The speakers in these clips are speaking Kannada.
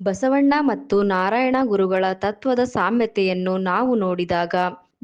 ಬಸವಣ್ಣ ಮತ್ತು ನಾರಾಯಣ ಗುರುಗಳ ತತ್ವದ ಸಾಮ್ಯತೆಯನ್ನು ನಾವು ನೋಡಿದಾಗ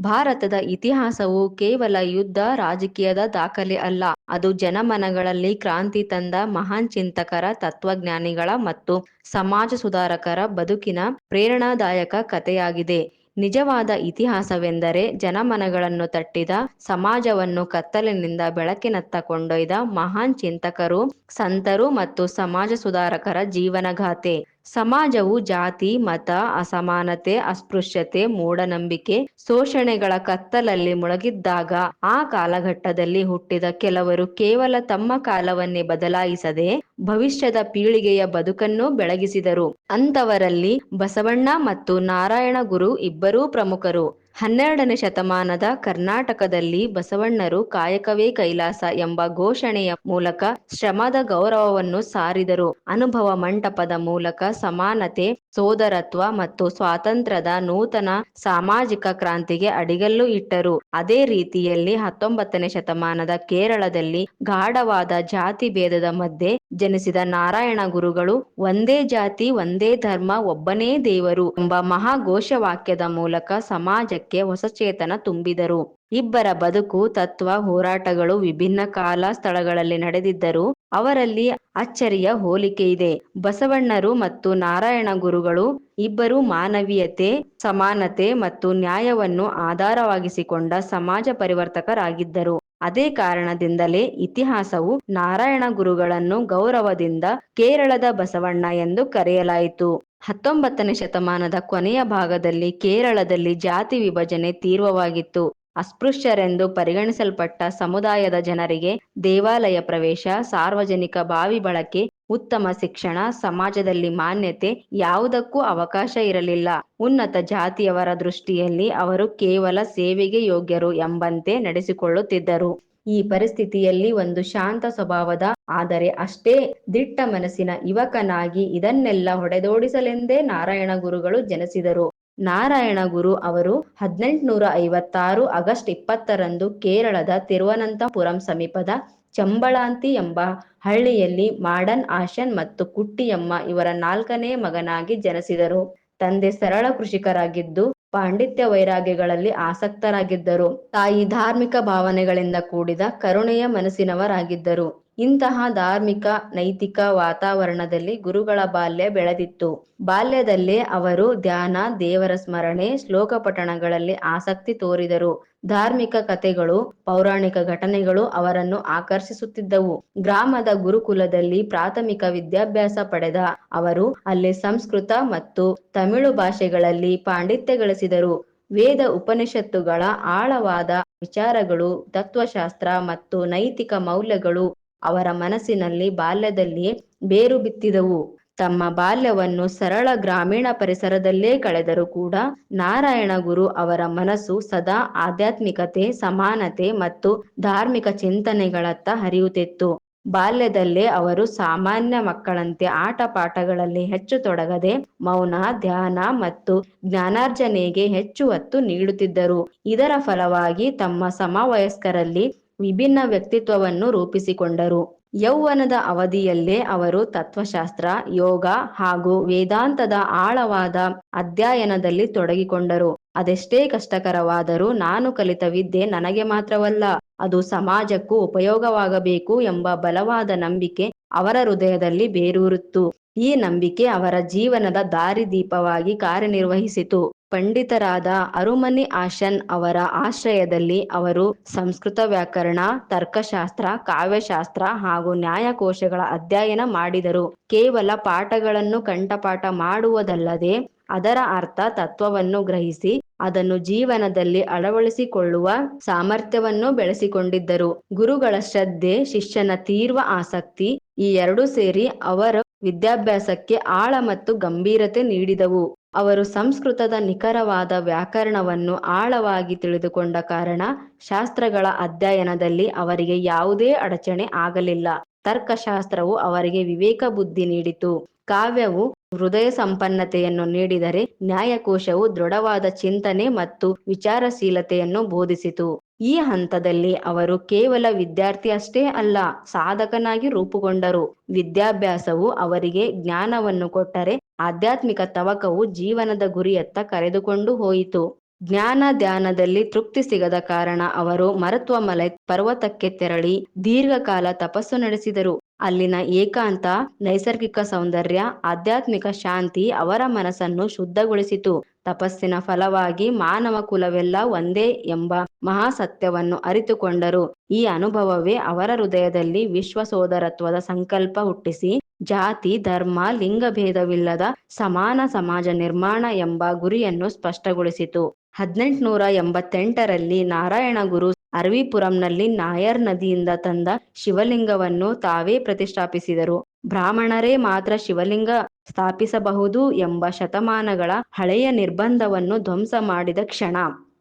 ಭಾರತದ ಇತಿಹಾಸವು ಕೇವಲ ಯುದ್ಧ, ರಾಜಕೀಯದ ದಾಖಲೆ ಅಲ್ಲ. ಅದು ಜನಮನಗಳಲ್ಲಿ ಕ್ರಾಂತಿ ತಂದ ಮಹಾನ್ ಚಿಂತಕರ, ತತ್ವಜ್ಞಾನಿಗಳ ಮತ್ತು ಸಮಾಜ ಸುಧಾರಕರ ಬದುಕಿನ ಪ್ರೇರಣಾದಾಯಕ ಕಥೆಯಾಗಿದೆ. ನಿಜವಾದ ಇತಿಹಾಸವೆಂದರೆ ಜನಮನಗಳನ್ನು ತಟ್ಟಿದ, ಸಮಾಜವನ್ನು ಕತ್ತಲಿನಿಂದ ಬೆಳಕಿನತ್ತ ಕೊಂಡೊಯ್ದ ಮಹಾನ್ ಚಿಂತಕರು, ಸಂತರು ಮತ್ತು ಸಮಾಜ ಸುಧಾರಕರ ಜೀವನಗಾಥೆ. ಸಮಾಜವು ಜಾತಿ, ಮತ, ಅಸಮಾನತೆ, ಅಸ್ಪೃಶ್ಯತೆ, ಮೂಢನಂಬಿಕೆ, ಶೋಷಣೆಗಳ ಕತ್ತಲಲ್ಲಿ ಮುಳುಗಿದ್ದಾಗ ಆ ಕಾಲಘಟ್ಟದಲ್ಲಿ ಹುಟ್ಟಿದ ಕೆಲವರು ಕೇವಲ ತಮ್ಮ ಕಾಲವನ್ನೇ ಬದಲಾಯಿಸದೆ ಭವಿಷ್ಯದ ಪೀಳಿಗೆಯ ಬದುಕನ್ನು ಬೆಳಗಿಸಿದರು. ಅಂತವರಲ್ಲಿ ಬಸವಣ್ಣ ಮತ್ತು ನಾರಾಯಣ ಗುರು ಇಬ್ಬರೂ ಪ್ರಮುಖರು. ಹನ್ನೆರಡನೇ ಶತಮಾನದ ಕರ್ನಾಟಕದಲ್ಲಿ ಬಸವಣ್ಣರು ಕಾಯಕವೇ ಕೈಲಾಸ ಎಂಬ ಘೋಷಣೆಯ ಮೂಲಕ ಶ್ರಮದ ಗೌರವವನ್ನು ಸಾರಿದರು. ಅನುಭವ ಮಂಟಪದ ಮೂಲಕ ಸಮಾನತೆ ಸೋದರತ್ವ ಮತ್ತು ಸ್ವಾತಂತ್ರ್ಯದ ನೂತನ ಸಾಮಾಜಿಕ ಕ್ರಾಂತಿಗೆ ಅಡಿಗಲ್ಲು ಇಟ್ಟರು. ಅದೇ ರೀತಿಯಲ್ಲಿ ಹತ್ತೊಂಬತ್ತನೇ ಶತಮಾನದ ಕೇರಳದಲ್ಲಿ ಗಾಢವಾದ ಜಾತಿ ಭೇದದ ಮಧ್ಯೆ ಜನಿಸಿದ ನಾರಾಯಣ ಗುರುಗಳು ಒಂದೇ ಜಾತಿ, ಒಂದೇ ಧರ್ಮ, ಒಬ್ಬನೇ ದೇವರು ಎಂಬ ಮಹಾಘೋಷವಾಕ್ಯದ ಮೂಲಕ ಸಮಾಜಕ್ಕೆ ಹೊಸ ಚೇತನ ತುಂಬಿದರು. ಇಬ್ಬರ ಬದುಕು, ತತ್ವ, ಹೋರಾಟಗಳು ವಿಭಿನ್ನ ಕಾಲ ಸ್ಥಳಗಳಲ್ಲಿ ನಡೆದಿದ್ದರೂ ಅವರಲ್ಲಿ ಅಚ್ಚರಿಯ ಹೋಲಿಕೆ ಇದೆ. ಬಸವಣ್ಣರು ಮತ್ತು ನಾರಾಯಣ ಗುರುಗಳು ಇಬ್ಬರು ಮಾನವೀಯತೆ, ಸಮಾನತೆ ಮತ್ತು ನ್ಯಾಯವನ್ನು ಆಧಾರವಾಗಿಸಿಕೊಂಡ ಸಮಾಜ ಪರಿವರ್ತಕರಾಗಿದ್ದರು. ಅದೇ ಕಾರಣದಿಂದಲೇ ಇತಿಹಾಸವು ನಾರಾಯಣ ಗುರುಗಳನ್ನು ಗೌರವದಿಂದ ಕೇರಳದ ಬಸವಣ್ಣ ಎಂದು ಕರೆಯಲಾಯಿತು. ಹತ್ತೊಂಬತ್ತನೇ ಶತಮಾನದ ಕೊನೆಯ ಭಾಗದಲ್ಲಿ ಕೇರಳದಲ್ಲಿ ಜಾತಿ ವಿಭಜನೆ ತೀವ್ರವಾಗಿತ್ತು. ಅಸ್ಪೃಶ್ಯರೆಂದು ಪರಿಗಣಿಸಲ್ಪಟ್ಟ ಸಮುದಾಯದ ಜನರಿಗೆ ದೇವಾಲಯ ಪ್ರವೇಶ, ಸಾರ್ವಜನಿಕ ಬಾವಿ ಬಳಕೆ, ಉತ್ತಮ ಶಿಕ್ಷಣ, ಸಮಾಜದಲ್ಲಿ ಮಾನ್ಯತೆ ಯಾವುದಕ್ಕೂ ಅವಕಾಶ ಇರಲಿಲ್ಲ. ಉನ್ನತ ಜಾತಿಯವರ ದೃಷ್ಟಿಯಲ್ಲಿ ಅವರು ಕೇವಲ ಸೇವೆಗೆ ಯೋಗ್ಯರು ಎಂಬಂತೆ ನಡೆಸಿಕೊಳ್ಳುತ್ತಿದ್ದರು. ಈ ಪರಿಸ್ಥಿತಿಯಲ್ಲಿ ಒಂದು ಶಾಂತ ಸ್ವಭಾವದ, ಆದರೆ ಅಷ್ಟೇ ದಿಟ್ಟ ಮನಸ್ಸಿನ ಯುವಕನಾಗಿ ಇದನ್ನೆಲ್ಲ ಹೊಡೆದೋಡಿಸಲೆಂದೇ ನಾರಾಯಣ ಗುರುಗಳು ಜನಿಸಿದರು. ನಾರಾಯಣ ಗುರು ಅವರು ಹದಿನೆಂಟುನೂರ ಐವತ್ತಾರು ಆಗಸ್ಟ್ ಇಪ್ಪತ್ತರಂದು ಕೇರಳದ ತಿರುವನಂತಪುರಂ ಸಮೀಪದ ಚಂಬಳಾಂತಿ ಎಂಬ ಹಳ್ಳಿಯಲ್ಲಿ ಮಾಡನ್ ಆಶನ್ ಮತ್ತು ಕುಟ್ಟಿಯಮ್ಮ ಇವರ ನಾಲ್ಕನೇ ಮಗನಾಗಿ ಜನಿಸಿದರು. ತಂದೆ ಸರಳ ಕೃಷಿಕರಾಗಿದ್ದು ಪಾಂಡಿತ್ಯ ವೈರಾಗ್ಯಗಳಲ್ಲಿ ಆಸಕ್ತರಾಗಿದ್ದರು. ತಾಯಿ ಧಾರ್ಮಿಕ ಭಾವನೆಗಳಿಂದ ಕೂಡಿದ ಕರುಣೆಯ ಮನಸ್ಸಿನವರಾಗಿದ್ದರು. ಇಂತಹ ಧಾರ್ಮಿಕ, ನೈತಿಕ ವಾತಾವರಣದಲ್ಲಿ ಗುರುಗಳ ಬಾಲ್ಯ ಬೆಳೆದಿತ್ತು. ಬಾಲ್ಯದಲ್ಲೇ ಅವರು ಧ್ಯಾನ, ದೇವರ ಸ್ಮರಣೆ, ಶ್ಲೋಕ ಪಠಣಗಳಲ್ಲಿ ಆಸಕ್ತಿ ತೋರಿದರು. ಧಾರ್ಮಿಕ ಕಥೆಗಳು, ಪೌರಾಣಿಕ ಘಟನೆಗಳು ಅವರನ್ನು ಆಕರ್ಷಿಸುತ್ತಿದ್ದವು. ಗ್ರಾಮದ ಗುರುಕುಲದಲ್ಲಿ ಪ್ರಾಥಮಿಕ ವಿದ್ಯಾಭ್ಯಾಸ ಪಡೆದ ಅವರು ಅಲ್ಲಿ ಸಂಸ್ಕೃತ ಮತ್ತು ತಮಿಳು ಭಾಷೆಗಳಲ್ಲಿ ಪಾಂಡಿತ್ಯ ಗಳಿಸಿದರು. ವೇದ ಉಪನಿಷತ್ತುಗಳ ಆಳವಾದ ವಿಚಾರಗಳು, ತತ್ವಶಾಸ್ತ್ರ ಮತ್ತು ನೈತಿಕ ಮೌಲ್ಯಗಳು ಅವರ ಮನಸ್ಸಿನಲ್ಲಿ ಬಾಲ್ಯದಲ್ಲಿ ಬೇರು ಬಿತ್ತಿದವು. ತಮ್ಮ ಬಾಲ್ಯವನ್ನು ಸರಳ ಗ್ರಾಮೀಣ ಪರಿಸರದಲ್ಲೇ ಕಳೆದರೂ ಕೂಡ ನಾರಾಯಣ ಗುರು ಅವರ ಮನಸ್ಸು ಸದಾ ಆಧ್ಯಾತ್ಮಿಕತೆ, ಸಮಾನತೆ ಮತ್ತು ಧಾರ್ಮಿಕ ಚಿಂತನೆಗಳತ್ತ ಹರಿಯುತ್ತಿತ್ತು. ಬಾಲ್ಯದಲ್ಲೇ ಅವರು ಸಾಮಾನ್ಯ ಮಕ್ಕಳಂತೆ ಆಟ ಪಾಠಗಳಲ್ಲಿ ಹೆಚ್ಚು ತೊಡಗದೆ ಮೌನ, ಧ್ಯಾನ ಮತ್ತು ಜ್ಞಾನಾರ್ಜನೆಗೆ ಹೆಚ್ಚು ಒತ್ತು ನೀಡುತ್ತಿದ್ದರು. ಇದರ ಫಲವಾಗಿ ತಮ್ಮ ಸಮವಯಸ್ಕರಲ್ಲಿ ವಿಭಿನ್ನ ವ್ಯಕ್ತಿತ್ವವನ್ನು ರೂಪಿಸಿಕೊಂಡರು. ಯೌವನದ ಅವಧಿಯಲ್ಲೇ ಅವರು ತತ್ವಶಾಸ್ತ್ರ, ಯೋಗ ಹಾಗೂ ವೇದಾಂತದ ಆಳವಾದ ಅಧ್ಯಯನದಲ್ಲಿ ತೊಡಗಿಕೊಂಡರು. ಅದೆಷ್ಟೇ ಕಷ್ಟಕರವಾದರೂ ನಾನು ಕಲಿತ ವಿದ್ಯೆ ನನಗೆ ಮಾತ್ರವಲ್ಲ, ಅದು ಸಮಾಜಕ್ಕೂ ಉಪಯೋಗವಾಗಬೇಕು ಎಂಬ ಬಲವಾದ ನಂಬಿಕೆ ಅವರ ಹೃದಯದಲ್ಲಿ ಬೇರೂರುತ್ತು. ಈ ನಂಬಿಕೆ ಅವರ ಜೀವನದ ದಾರಿದೀಪವಾಗಿ ಕಾರ್ಯನಿರ್ವಹಿಸಿತು. ಪಂಡಿತರಾದ ಅರುಮನಿ ಆಶನ್ ಅವರ ಆಶ್ರಯದಲ್ಲಿ ಅವರು ಸಂಸ್ಕೃತ ವ್ಯಾಕರಣ, ತರ್ಕಶಾಸ್ತ್ರ, ಕಾವ್ಯಶಾಸ್ತ್ರ ಹಾಗೂ ನ್ಯಾಯಕೋಶಗಳ ಅಧ್ಯಯನ ಮಾಡಿದರು. ಕೇವಲ ಪಾಠಗಳನ್ನು ಕಂಠಪಾಠ ಮಾಡುವುದಲ್ಲದೆ ಅದರ ಅರ್ಥ ತತ್ವವನ್ನು ಗ್ರಹಿಸಿ, ಅದನ್ನು ಜೀವನದಲ್ಲಿ ಅಳವಡಿಸಿಕೊಳ್ಳುವ ಸಾಮರ್ಥ್ಯವನ್ನು ಬೆಳೆಸಿಕೊಂಡಿದ್ದರು. ಗುರುಗಳ ಶ್ರದ್ಧೆ, ಶಿಷ್ಯನ ತೀರ್ವ ಆಸಕ್ತಿ ಈ ಎರಡೂ ಸೇರಿ ಅವರ ವಿದ್ಯಾಭ್ಯಾಸಕ್ಕೆ ಆಳ ಮತ್ತು ಗಂಭೀರತೆ ನೀಡಿದವು. ಅವರು ಸಂಸ್ಕೃತದ ನಿಖರವಾದ ವ್ಯಾಕರಣವನ್ನು ಆಳವಾಗಿ ತಿಳಿದುಕೊಂಡ ಕಾರಣ ಶಾಸ್ತ್ರಗಳ ಅಧ್ಯಯನದಲ್ಲಿ ಅವರಿಗೆ ಯಾವುದೇ ಅಡಚಣೆ ಆಗಲಿಲ್ಲ. ತರ್ಕಶಾಸ್ತ್ರವು ಅವರಿಗೆ ವಿವೇಕ ಬುದ್ಧಿ ನೀಡಿತು. ಕಾವ್ಯವು ಹೃದಯ ಸಂಪನ್ನತೆಯನ್ನು ನೀಡಿದರೆ ನ್ಯಾಯಕೋಶವು ದೃಢವಾದ ಚಿಂತನೆ ಮತ್ತು ವಿಚಾರಶೀಲತೆಯನ್ನು ಬೋಧಿಸಿತು. ಈ ಹಂತದಲ್ಲಿ ಅವರು ಕೇವಲ ವಿದ್ಯಾರ್ಥಿ ಅಷ್ಟೇ ಅಲ್ಲ, ಸಾಧಕನಾಗಿ ರೂಪುಗೊಂಡರು. ವಿದ್ಯಾಭ್ಯಾಸವು ಅವರಿಗೆ ಜ್ಞಾನವನ್ನು ಕೊಟ್ಟರೆ ಆಧ್ಯಾತ್ಮಿಕ ತವಕವು ಜೀವನದ ಗುರಿಯತ್ತ ಕರೆದುಕೊಂಡು ಹೋಯಿತು. ಜ್ಞಾನ ಧ್ಯಾನದಲ್ಲಿ ತೃಪ್ತಿ ಸಿಗದ ಕಾರಣ ಅವರು ಮರತ್ವಮಲೈ ಪರ್ವತಕ್ಕೆ ತೆರಳಿ ದೀರ್ಘಕಾಲ ತಪಸ್ಸು ನಡೆಸಿದರು. ಅಲ್ಲಿನ ಏಕಾಂತ, ನೈಸರ್ಗಿಕ ಸೌಂದರ್ಯ, ಆಧ್ಯಾತ್ಮಿಕ ಶಾಂತಿ ಅವರ ಮನಸ್ಸನ್ನು ಶುದ್ಧಗೊಳಿಸಿತು. ತಪಸ್ಸಿನ ಫಲವಾಗಿ ಮಾನವ ಕುಲವೆಲ್ಲ ಒಂದೇ ಎಂಬ ಮಹಾಸತ್ಯವನ್ನು ಅರಿತುಕೊಂಡರು. ಈ ಅನುಭವವೇ ಅವರ ಹೃದಯದಲ್ಲಿ ವಿಶ್ವ ಸೋದರತ್ವದ ಸಂಕಲ್ಪ ಹುಟ್ಟಿಸಿ, ಜಾತಿ, ಧರ್ಮ ಲಿಂಗಭೇದವಿಲ್ಲದ ಸಮಾನ ಸಮಾಜ ನಿರ್ಮಾಣ ಎಂಬ ಗುರಿಯನ್ನು ಸ್ಪಷ್ಟಗೊಳಿಸಿತು. ಹದಿನೆಂಟುನೂರ ಎಂಬತ್ತೆಂಟರಲ್ಲಿ ನಾರಾಯಣ ಗುರು ಅರವಿಪುರಂನಲ್ಲಿ ನಾಯರ್ ನದಿಯಿಂದ ತಂದ ಶಿವಲಿಂಗವನ್ನು ತಾವೇ ಪ್ರತಿಷ್ಠಾಪಿಸಿದರು. ಬ್ರಾಹ್ಮಣರೇ ಮಾತ್ರ ಶಿವಲಿಂಗ ಸ್ಥಾಪಿಸಬಹುದು ಎಂಬ ಶತಮಾನಗಳ ಹಳೆಯ ನಿರ್ಬಂಧವನ್ನು ಧ್ವಂಸ ಮಾಡಿದ ಕ್ಷಣ.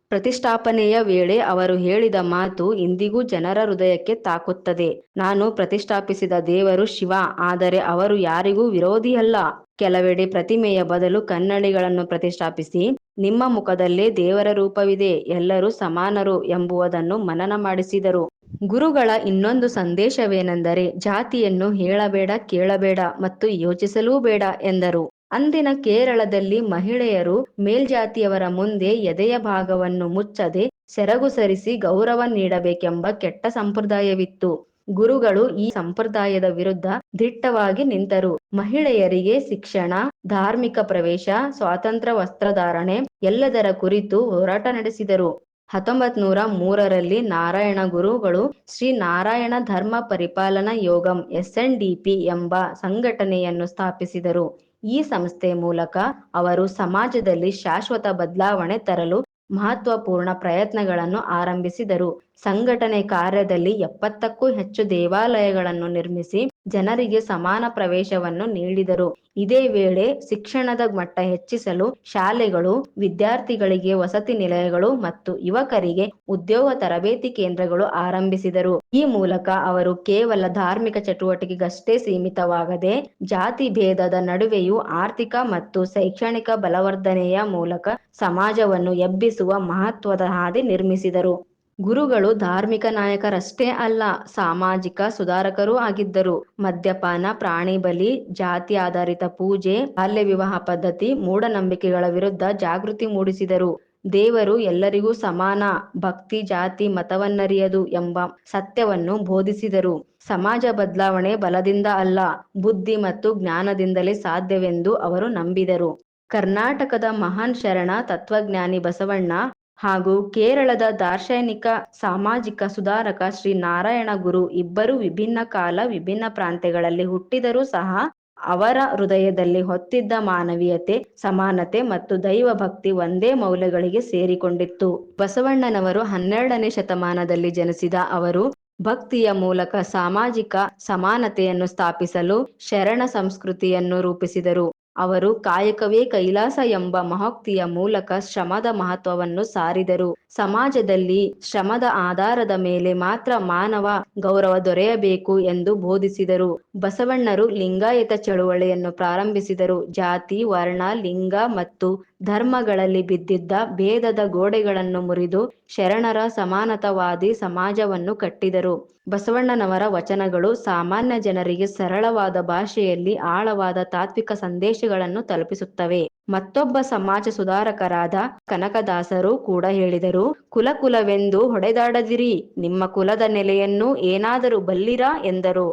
ಪ್ರತಿಷ್ಠಾಪನೆಯ ವೇಳೆ ಅವರು ಹೇಳಿದ ಮಾತು ಇಂದಿಗೂ ಜನರ ಹೃದಯಕ್ಕೆ ತಾಕುತ್ತದೆ. ನಾನು ಪ್ರತಿಷ್ಠಾಪಿಸಿದ ದೇವರು ಶಿವ, ಆದರೆ ಅವರು ಯಾರಿಗೂ ವಿರೋಧಿಯಲ್ಲ. ಕೆಲವೆಡೆ ಪ್ರತಿಮೆಯ ಬದಲು ಕನ್ನಡಿಗಳನ್ನು ಪ್ರತಿಷ್ಠಾಪಿಸಿ, ನಿಮ್ಮ ಮುಖದಲ್ಲೇ ದೇವರ ರೂಪವಿದೆ, ಎಲ್ಲರೂ ಸಮಾನರು ಎಂಬುವುದನ್ನು ಮನನ ಮಾಡಿಸಿದರು. ಗುರುಗಳ ಇನ್ನೊಂದು ಸಂದೇಶವೇನೆಂದರೆ, ಜಾತಿಯನ್ನು ಹೇಳಬೇಡ, ಕೇಳಬೇಡ ಮತ್ತು ಯೋಚಿಸಲೂ ಬೇಡ ಎಂದರು. ಅಂದಿನ ಕೇರಳದಲ್ಲಿ ಮಹಿಳೆಯರು ಮೇಲ್ಜಾತಿಯವರ ಮುಂದೆ ಎದೆಯ ಭಾಗವನ್ನು ಮುಚ್ಚದೆ ಸೆರಗು ಸರಿಸಿ ಗೌರವ ನೀಡಬೇಕೆಂಬ ಕೆಟ್ಟ ಸಂಪ್ರದಾಯವಿತ್ತು. ಗುರುಗಳು ಈ ಸಂಪ್ರದಾಯದ ವಿರುದ್ಧ ದಿಟ್ಟವಾಗಿ ನಿಂತರು. ಮಹಿಳೆಯರಿಗೆ ಶಿಕ್ಷಣ, ಧಾರ್ಮಿಕ ಪ್ರವೇಶ, ಸ್ವಾತಂತ್ರ್ಯ ವಸ್ತ್ರಧಾರಣೆ ಎಲ್ಲದರ ಕುರಿತು ಹೋರಾಟ ನಡೆಸಿದರು. ಹತ್ತೊಂಬತ್ ನೂರ ಮೂರರಲ್ಲಿ ನಾರಾಯಣ ಗುರುಗಳು ಶ್ರೀ ನಾರಾಯಣ ಧರ್ಮ ಪರಿಪಾಲನಾ ಯೋಗಂ ಎಸ್ಎನ್ಡಿಪಿ ಎಂಬ ಸಂಘಟನೆಯನ್ನು ಸ್ಥಾಪಿಸಿದರು. ಈ ಸಂಸ್ಥೆ ಮೂಲಕ ಅವರು ಸಮಾಜದಲ್ಲಿ ಶಾಶ್ವತ ಬದಲಾವಣೆ ತರಲು ಮಹತ್ವಪೂರ್ಣ ಪ್ರಯತ್ನಗಳನ್ನು ಆರಂಭಿಸಿದರು. ಸಂಘಟನೆ ಕಾರ್ಯದಲ್ಲಿ ಎಪ್ಪತ್ತಕ್ಕೂ ಹೆಚ್ಚು ದೇವಾಲಯಗಳನ್ನು ನಿರ್ಮಿಸಿ ಜನರಿಗೆ ಸಮಾನ ಪ್ರವೇಶವನ್ನು ನೀಡಿದರು. ಇದೇ ವೇಳೆ ಶಿಕ್ಷಣದ ಮಟ್ಟ ಹೆಚ್ಚಿಸಲು ಶಾಲೆಗಳು, ವಿದ್ಯಾರ್ಥಿಗಳಿಗೆ ವಸತಿ ನಿಲಯಗಳು ಮತ್ತು ಯುವಕರಿಗೆ ಉದ್ಯೋಗ ತರಬೇತಿ ಕೇಂದ್ರಗಳು ಆರಂಭಿಸಿದರು. ಈ ಮೂಲಕ ಅವರು ಕೇವಲ ಧಾರ್ಮಿಕ ಚಟುವಟಿಕೆಗಷ್ಟೇ ಸೀಮಿತವಾಗದೆ ಜಾತಿ ಭೇದದ ನಡುವೆಯೂ ಆರ್ಥಿಕ ಮತ್ತು ಶೈಕ್ಷಣಿಕ ಬಲವರ್ಧನೆಯ ಮೂಲಕ ಸಮಾಜವನ್ನು ಎಬ್ಬಿಸುವ ಮಹತ್ವದ ಹಾದಿ ನಿರ್ಮಿಸಿದರು. ಗುರುಗಳು ಧಾರ್ಮಿಕ ನಾಯಕರಷ್ಟೇ ಅಲ್ಲ, ಸಾಮಾಜಿಕ ಸುಧಾರಕರೂ ಆಗಿದ್ದರು. ಮದ್ಯಪಾನ, ಪ್ರಾಣಿ ಬಲಿ, ಜಾತಿ ಆಧಾರಿತ ಪೂಜೆ, ಬಾಲ್ಯ ವಿವಾಹ ಪದ್ಧತಿ, ಮೂಢನಂಬಿಕೆಗಳ ವಿರುದ್ಧ ಜಾಗೃತಿ ಮೂಡಿಸಿದರು. ದೇವರು ಎಲ್ಲರಿಗೂ ಸಮಾನ, ಭಕ್ತಿ, ಜಾತಿ, ಮತವನ್ನರಿಯದು ಎಂಬ ಸತ್ಯವನ್ನು ಬೋಧಿಸಿದರು. ಸಮಾಜ ಬದಲಾವಣೆ ಬಲದಿಂದ ಅಲ್ಲ, ಬುದ್ಧಿ ಮತ್ತು ಜ್ಞಾನದಿಂದಲೇ ಸಾಧ್ಯವೆಂದು ಅವರು ನಂಬಿದರು. ಕರ್ನಾಟಕದ ಮಹಾನ್ ಶರಣ ತತ್ವಜ್ಞಾನಿ ಬಸವಣ್ಣ ಹಾಗೂ ಕೇರಳದ ದಾರ್ಶನಿಕ, ಸಾಮಾಜಿಕ ಸುಧಾರಕ ಶ್ರೀ ನಾರಾಯಣ ಗುರು ಇಬ್ಬರು ವಿಭಿನ್ನ ಕಾಲ, ವಿಭಿನ್ನ ಪ್ರಾಂತ್ಯಗಳಲ್ಲಿ ಹುಟ್ಟಿದರೂ ಸಹ ಅವರ ಹೃದಯದಲ್ಲಿ ಹೊತ್ತಿದ್ದ ಮಾನವೀಯತೆ, ಸಮಾನತೆ ಮತ್ತು ದೈವ ಭಕ್ತಿ ಒಂದೇ ಮೌಲ್ಯಗಳಿಗೆ ಸೇರಿಕೊಂಡಿತ್ತು. ಬಸವಣ್ಣನವರು ಹನ್ನೆರಡನೇ ಶತಮಾನದಲ್ಲಿ ಜನಿಸಿದ ಅವರು ಭಕ್ತಿಯ ಮೂಲಕ ಸಾಮಾಜಿಕ ಸಮಾನತೆಯನ್ನು ಸ್ಥಾಪಿಸಲು ಶರಣ ಸಂಸ್ಕೃತಿಯನ್ನು ರೂಪಿಸಿದರು. ಅವರು ಕಾಯಕವೇ ಕೈಲಾಸ ಎಂಬ ಮಹೋಕ್ತಿಯ ಮೂಲಕ ಶ್ರಮದ ಮಹತ್ವವನ್ನು ಸಾರಿದರು. ಸಮಾಜದಲ್ಲಿ ಶ್ರಮದ ಆಧಾರದ ಮೇಲೆ ಮಾತ್ರ ಮಾನವ ಗೌರವ ದೊರೆಯಬೇಕು ಎಂದು ಬೋಧಿಸಿದರು. ಬಸವಣ್ಣರು ಲಿಂಗಾಯತ ಚಳುವಳಿಯನ್ನು ಪ್ರಾರಂಭಿಸಿದರು. ಜಾತಿ, ವರ್ಣ, ಲಿಂಗ ಮತ್ತು ಧರ್ಮಗಳಲ್ಲಿ ಬಿದ್ದಿದ್ದ ಭೇದದ ಗೋಡೆಗಳನ್ನು ಮುರಿದು ಶರಣರ ಸಮಾನತವಾದಿ ಸಮಾಜವನ್ನು ಕಟ್ಟಿದರು. ಬಸವಣ್ಣನವರ ವಚನಗಳು ಸಾಮಾನ್ಯ ಜನರಿಗೆ ಸರಳವಾದ ಭಾಷೆಯಲ್ಲಿ ಆಳವಾದ ತಾತ್ವಿಕ ಸಂದೇಶಗಳನ್ನು ತಲುಪಿಸುತ್ತವೆ. ಮತ್ತೊಬ್ಬ ಸಮಾಜ ಸುಧಾರಕರಾದ ಕನಕದಾಸರು ಕೂಡ ಹೇಳಿದರು ಕುಲ ಕುಲವೆಂದು ಹೊಡೆದಾಡದಿರಿ, ನಿಮ್ಮ ಕುಲದ ನೆಲೆಯನ್ನು ಏನಾದರೂ ಬಲ್ಲಿರಾ? ಎಂದರು.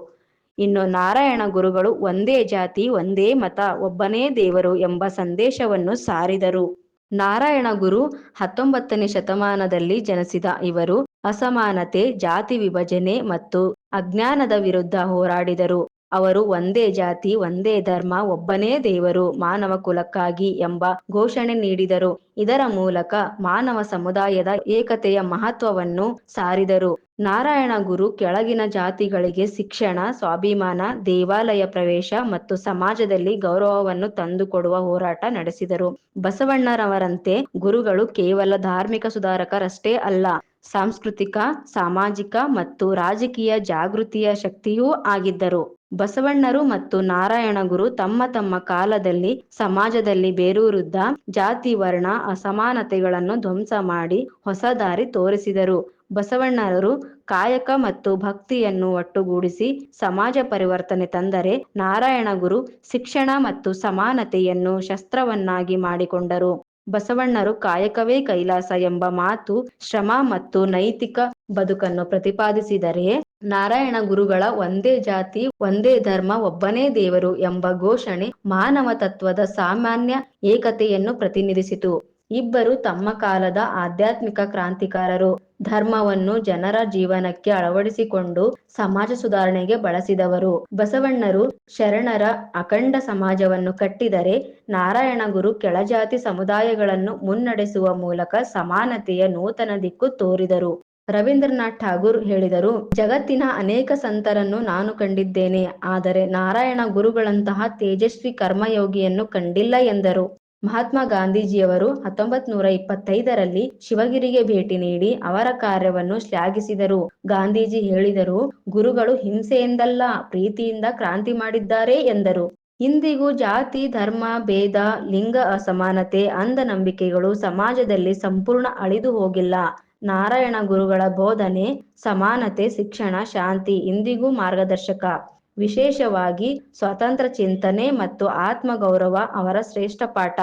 ಇನ್ನು ನಾರಾಯಣ ಗುರುಗಳು ಒಂದೇ ಜಾತಿ, ಒಂದೇ ಮತ, ಒಬ್ಬನೇ ದೇವರು ಎಂಬ ಸಂದೇಶವನ್ನು ಸಾರಿದರು. ನಾರಾಯಣ ಗುರು ಹತ್ತೊಂಬತ್ತನೇ ಶತಮಾನದಲ್ಲಿ ಜನಿಸಿದ ಇವರು ಅಸಮಾನತೆ, ಜಾತಿ ವಿಭಜನೆ ಮತ್ತು ಅಜ್ಞಾನದ ವಿರುದ್ಧ ಹೋರಾಡಿದರು. ಅವರು ಒಂದೇ ಜಾತಿ, ಒಂದೇ ಧರ್ಮ, ಒಬ್ಬನೇ ದೇವರು, ಮಾನವ ಕುಲಕ್ಕಾಗಿ ಎಂಬ ಘೋಷಣೆ ನೀಡಿದರು. ಇದರ ಮೂಲಕ ಮಾನವ ಸಮುದಾಯದ ಏಕತೆಯ ಮಹತ್ವವನ್ನು ಸಾರಿದರು. ನಾರಾಯಣ ಗುರು ಕೆಳಗಿನ ಜಾತಿಗಳಿಗೆ ಶಿಕ್ಷಣ, ಸ್ವಾಭಿಮಾನ, ದೇವಾಲಯ ಪ್ರವೇಶ ಮತ್ತು ಸಮಾಜದಲ್ಲಿ ಗೌರವವನ್ನು ತಂದುಕೊಡುವ ಹೋರಾಟ ನಡೆಸಿದರು. ಬಸವಣ್ಣರವರಂತೆ ಗುರುಗಳು ಕೇವಲ ಧಾರ್ಮಿಕ ಸುಧಾರಕರಷ್ಟೇ ಅಲ್ಲ, ಸಾಂಸ್ಕೃತಿಕ, ಸಾಮಾಜಿಕ ಮತ್ತು ರಾಜಕೀಯ ಜಾಗೃತಿಯ ಶಕ್ತಿಯೂ ಆಗಿದ್ದರು. ಬಸವಣ್ಣರು ಮತ್ತು ನಾರಾಯಣ ಗುರು ತಮ್ಮ ತಮ್ಮ ಕಾಲದಲ್ಲಿ ಸಮಾಜದಲ್ಲಿ ಬೇರೂರುದ್ದ ಜಾತಿ, ವರ್ಣ, ಅಸಮಾನತೆಗಳನ್ನು ಧ್ವಂಸ ಮಾಡಿ ಹೊಸ ದಾರಿ ತೋರಿಸಿದರು. ಬಸವಣ್ಣರು ಕಾಯಕ ಮತ್ತು ಭಕ್ತಿಯನ್ನು ಒಟ್ಟುಗೂಡಿಸಿ ಸಮಾಜ ಪರಿವರ್ತನೆ ತಂದರೆ ನಾರಾಯಣ ಗುರು ಶಿಕ್ಷಣ ಮತ್ತು ಸಮಾನತೆಯನ್ನು ಶಸ್ತ್ರವನ್ನಾಗಿ ಮಾಡಿಕೊಂಡರು. ಬಸವಣ್ಣರು ಕಾಯಕವೇ ಕೈಲಾಸ ಎಂಬ ಮಾತು ಶ್ರಮ ಮತ್ತು ನೈತಿಕ ಬದುಕನ್ನು ಪ್ರತಿಪಾದಿಸಿದರೆ ನಾರಾಯಣ ಗುರುಗಳ ಒಂದೇ ಜಾತಿ, ಒಂದೇ ಧರ್ಮ, ಒಬ್ಬನೇ ದೇವರು ಎಂಬ ಘೋಷಣೆ ಮಾನವ ತತ್ವದ ಸಾಮಾನ್ಯ ಏಕತೆಯನ್ನು ಪ್ರತಿನಿಧಿಸಿತು. ಇಬ್ಬರು ತಮ್ಮ ಕಾಲದ ಆಧ್ಯಾತ್ಮಿಕ ಕ್ರಾಂತಿಕಾರರು. ಧರ್ಮವನ್ನು ಜನರ ಜೀವನಕ್ಕೆ ಅಳವಡಿಸಿಕೊಂಡು ಸಮಾಜ ಸುಧಾರಣೆಗೆ ಬಳಸಿದವರು. ಬಸವಣ್ಣರು ಶರಣರ ಅಖಂಡ ಸಮಾಜವನ್ನು ಕಟ್ಟಿದರೆ ನಾರಾಯಣ ಗುರು ಕೆಳಜಾತಿ ಸಮುದಾಯಗಳನ್ನು ಮುನ್ನಡೆಸುವ ಮೂಲಕ ಸಮಾನತೆಯ ನೂತನ ದಿಕ್ಕು ತೋರಿದರು. ರವೀಂದ್ರನಾಥ್ ಠಾಗೂರ್ ಹೇಳಿದರು, ಜಗತ್ತಿನ ಅನೇಕ ಸಂತರನ್ನು ನಾನು ಕಂಡಿದ್ದೇನೆ, ಆದರೆ ನಾರಾಯಣ ಗುರುಗಳಂತಹ ತೇಜಸ್ವಿ ಕರ್ಮಯೋಗಿಯನ್ನು ಕಂಡಿಲ್ಲ ಎಂದರು. ಮಹಾತ್ಮ ಗಾಂಧೀಜಿಯವರು ಹತ್ತೊಂಬತ್ ನೂರ ಇಪ್ಪತ್ತೈದರಲ್ಲಿ ಶಿವಗಿರಿಗೆ ಭೇಟಿ ನೀಡಿ ಅವರ ಕಾರ್ಯವನ್ನು ಶ್ಲಾಘಿಸಿದರು. ಗಾಂಧೀಜಿ ಹೇಳಿದರು, ಗುರುಗಳು ಹಿಂಸೆಯಿಂದಲ್ಲ, ಪ್ರೀತಿಯಿಂದ ಕ್ರಾಂತಿ ಮಾಡಿದ್ದಾರೆ ಎಂದರು. ಇಂದಿಗೂ ಜಾತಿ, ಧರ್ಮ, ಭೇದ, ಲಿಂಗ ಅಸಮಾನತೆ, ಅಂಧ ನಂಬಿಕೆಗಳು ಸಮಾಜದಲ್ಲಿ ಸಂಪೂರ್ಣ ಅಳಿದು ಹೋಗಿಲ್ಲ. ನಾರಾಯಣ ಗುರುಗಳ ಬೋಧನೆ, ಸಮಾನತೆ, ಶಿಕ್ಷಣ, ಶಾಂತಿ ಇಂದಿಗೂ ಮಾರ್ಗದರ್ಶಕ. ವಿಶೇಷವಾಗಿ ಸ್ವತಂತ್ರ ಚಿಂತನೆ ಮತ್ತು ಆತ್ಮಗೌರವ ಅವರ ಶ್ರೇಷ್ಠ ಪಾಠ.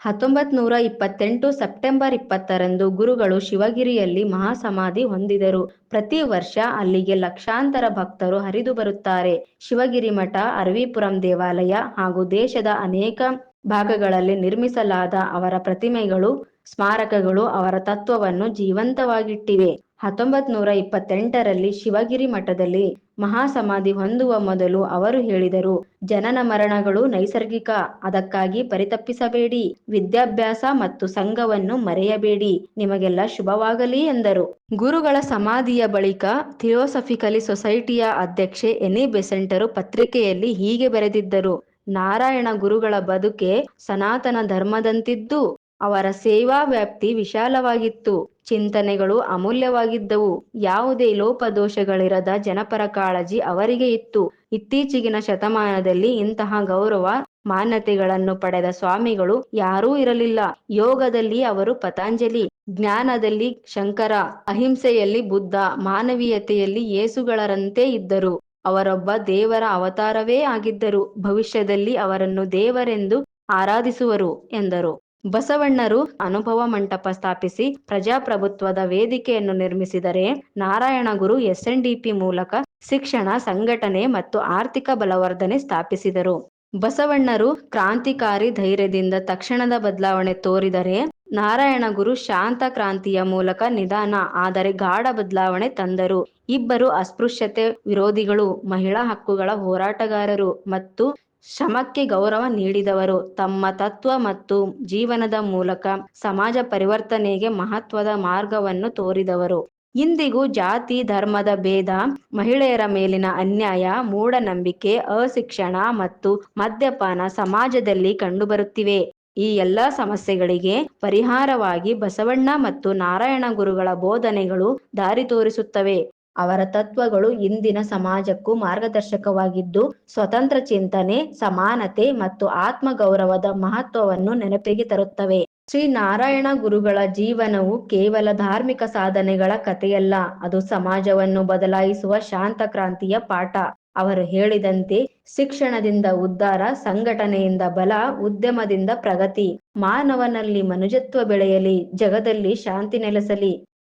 ಹತ್ತೊಂಬತ್ ನೂರ ಇಪ್ಪತ್ತೆಂಟು ಸೆಪ್ಟೆಂಬರ್ ಇಪ್ಪತ್ತರಂದು ಗುರುಗಳು ಶಿವಗಿರಿಯಲ್ಲಿ ಮಹಾಸಮಾಧಿ ಹೊಂದಿದರು. ಪ್ರತಿ ವರ್ಷ ಅಲ್ಲಿಗೆ ಲಕ್ಷಾಂತರ ಭಕ್ತರು ಹರಿದು ಬರುತ್ತಾರೆ. ಶಿವಗಿರಿ ಮಠ, ಅರವಿಪುರಂ ದೇವಾಲಯ ಹಾಗೂ ದೇಶದ ಅನೇಕ ಭಾಗಗಳಲ್ಲಿ ನಿರ್ಮಿಸಲಾದ ಅವರ ಪ್ರತಿಮೆಗಳು, ಸ್ಮಾರಕಗಳು ಅವರ ತತ್ವವನ್ನು ಜೀವಂತವಾಗಿಟ್ಟಿವೆ. ಹತ್ತೊಂಬತ್ ನೂರ ಇಪ್ಪತ್ತೆಂಟರಲ್ಲಿ ಶಿವಗಿರಿ ಮಠದಲ್ಲಿ ಮಹಾಸಮಾಧಿ ಹೊಂದುವ ಮೊದಲು ಅವರು ಹೇಳಿದರು, ಜನನ ಮರಣಗಳು ನೈಸರ್ಗಿಕ, ಅದಕ್ಕಾಗಿ ಪರಿತಪ್ಪಿಸಬೇಡಿ ವಿದ್ಯಾಭ್ಯಾಸ ಮತ್ತು ಸಂಘವನ್ನು ಮರೆಯಬೇಡಿ, ನಿಮಗೆಲ್ಲ ಶುಭವಾಗಲಿ ಎಂದರು. ಗುರುಗಳ ಸಮಾಧಿಯ ಬಳಿಕ ಥಿಯೋಸಫಿಕಲಿ ಸೊಸೈಟಿಯ ಅಧ್ಯಕ್ಷೆ ಎನಿ ಬೆಸೆಂಟರು ಪತ್ರಿಕೆಯಲ್ಲಿ ಹೀಗೆ ಬರೆದಿದ್ದರು, ನಾರಾಯಣ ಗುರುಗಳ ಬದುಕೆ ಸನಾತನ ಧರ್ಮದಂತಿದ್ದು ಅವರ ಸೇವಾ ವ್ಯಾಪ್ತಿ ವಿಶಾಲವಾಗಿತ್ತು. ಚಿಂತನೆಗಳು ಅಮೂಲ್ಯವಾಗಿದ್ದವು. ಯಾವುದೇ ಲೋಪದೋಷಗಳಿರದ ಜನಪರ ಕಾಳಜಿ ಅವರಿಗೆ ಇತ್ತು. ಇತ್ತೀಚೆಗಿನ ಶತಮಾನದಲ್ಲಿ ಇಂತಹ ಗೌರವ ಮಾನ್ಯತೆಗಳನ್ನು ಪಡೆದ ಸ್ವಾಮಿಗಳು ಯಾರೂ ಇರಲಿಲ್ಲ. ಯೋಗದಲ್ಲಿ ಅವರು ಪತಾಂಜಲಿ, ಜ್ಞಾನದಲ್ಲಿ ಶಂಕರ, ಅಹಿಂಸೆಯಲ್ಲಿ ಬುದ್ಧ, ಮಾನವೀಯತೆಯಲ್ಲಿ ಯೇಸುಗಳರಂತೆ ಇದ್ದರು. ಅವರೊಬ್ಬ ದೇವರ ಅವತಾರವೇ ಆಗಿದ್ದರು. ಭವಿಷ್ಯದಲ್ಲಿ ಅವರನ್ನು ದೇವರೆಂದು ಆರಾಧಿಸುವರು ಎಂದರು. ಬಸವಣ್ಣರು ಅನುಭವ ಮಂಟಪ ಸ್ಥಾಪಿಸಿ ಪ್ರಜಾಪ್ರಭುತ್ವದ ವೇದಿಕೆಯನ್ನು ನಿರ್ಮಿಸಿದರೆ ನಾರಾಯಣಗುರು ಎಸ್ಎನ್ಡಿಪಿ ಮೂಲಕ ಶಿಕ್ಷಣ, ಸಂಘಟನೆ ಮತ್ತು ಆರ್ಥಿಕ ಬಲವರ್ಧನೆ ಸ್ಥಾಪಿಸಿದರು. ಬಸವಣ್ಣರು ಕ್ರಾಂತಿಕಾರಿ ಧೈರ್ಯದಿಂದ ತಕ್ಷಣದ ಬದಲಾವಣೆ ತೋರಿದರೆ ನಾರಾಯಣಗುರು ಶಾಂತ ಕ್ರಾಂತಿಯ ಮೂಲಕ ನಿಧಾನ, ಆದರೆ ಗಾಢ ಬದಲಾವಣೆ ತಂದರು. ಇಬ್ಬರು ಅಸ್ಪೃಶ್ಯತೆ ವಿರೋಧಿಗಳು, ಮಹಿಳಾ ಹಕ್ಕುಗಳ ಹೋರಾಟಗಾರರು ಮತ್ತು ಶ್ರಮಕ್ಕೆ ಗೌರವ ನೀಡಿದವರು ತಮ್ಮ ತತ್ವ ಮತ್ತು ಜೀವನದ ಮೂಲಕ ಸಮಾಜ ಪರಿವರ್ತನೆಗೆ ಮಹತ್ವದ ಮಾರ್ಗವನ್ನು ತೋರಿದವರು. ಇಂದಿಗೂ ಜಾತಿ, ಧರ್ಮದ ಭೇದ, ಮಹಿಳೆಯರ ಮೇಲಿನ ಅನ್ಯಾಯ, ಮೂಢನಂಬಿಕೆ, ಅಶಿಕ್ಷಣ ಮತ್ತು ಮದ್ಯಪಾನ ಸಮಾಜದಲ್ಲಿ ಕಂಡುಬರುತ್ತಿವೆ. ಈ ಎಲ್ಲ ಸಮಸ್ಯೆಗಳಿಗೆ ಪರಿಹಾರವಾಗಿ ಬಸವಣ್ಣ ಮತ್ತು ನಾರಾಯಣ ಗುರುಗಳ ಬೋಧನೆಗಳು ದಾರಿ ತೋರಿಸುತ್ತವೆ. ಅವರ ತತ್ವಗಳು ಇಂದಿನ ಸಮಾಜಕ್ಕೂ ಮಾರ್ಗದರ್ಶಕವಾಗಿದ್ದು, ಸ್ವತಂತ್ರ ಚಿಂತನೆ, ಸಮಾನತೆ ಮತ್ತು ಆತ್ಮಗೌರವದ ಮಹತ್ವವನ್ನು ನೆನಪಿಗೆ ತರುತ್ತವೆ. ಶ್ರೀ ನಾರಾಯಣ ಗುರುಗಳ ಜೀವನವು ಕೇವಲ ಧಾರ್ಮಿಕ ಸಾಧನೆಗಳ ಕಥೆಯಲ್ಲ, ಅದು ಸಮಾಜವನ್ನು ಬದಲಾಯಿಸುವ ಶಾಂತ ಕ್ರಾಂತಿಯ ಪಾಠ. ಅವರು ಹೇಳಿದಂತೆ, ಶಿಕ್ಷಣದಿಂದ ಉದ್ಧಾರ, ಸಂಘಟನೆಯಿಂದ ಬಲ, ಉದ್ಯಮದಿಂದ ಪ್ರಗತಿ. ಮಾನವನಲ್ಲಿ ಮನುಜತ್ವ ಬೆಳೆಯಲಿ, ಜಗದಲ್ಲಿ ಶಾಂತಿ ನೆಲೆಸಲಿ.